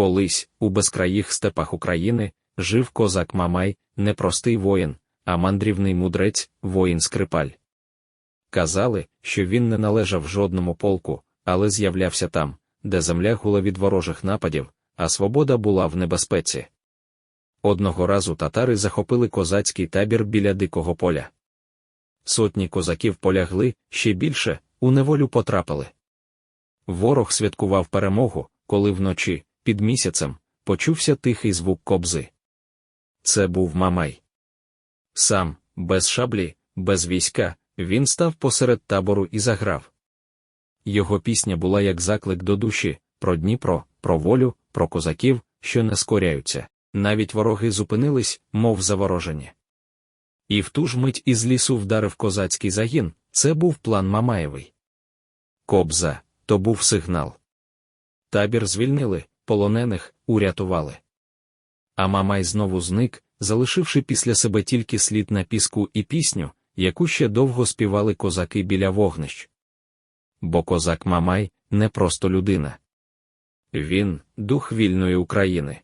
Колись, у безкраїх степах України, жив козак Мамай, не простий воїн, а мандрівний мудрець, воїн Скрипаль. Казали, що він не належав жодному полку, але з'являвся там, де земля гула від ворожих нападів, а свобода була в небезпеці. Одного разу татари захопили козацький табір біля дикого поля. Сотні козаків полягли, ще більше, у неволю потрапили. Ворог святкував перемогу, коли вночі, під місяцем, почувся тихий звук кобзи. Це був Мамай. Сам, без шаблі, без війська, він став посеред табору і заграв. Його пісня була як заклик до душі, про Дніпро, про волю, про козаків, що не скоряються. Навіть вороги зупинились, мов заворожені. І в ту ж мить із лісу вдарив козацький загін, це був план Мамаєвий. Кобза то був сигнал. Табір звільнили, полонених урятували. А Мамай знову зник, залишивши після себе тільки слід на піску і пісню, яку ще довго співали козаки біля вогнищ. Бо козак Мамай не просто людина. Він дух вільної України.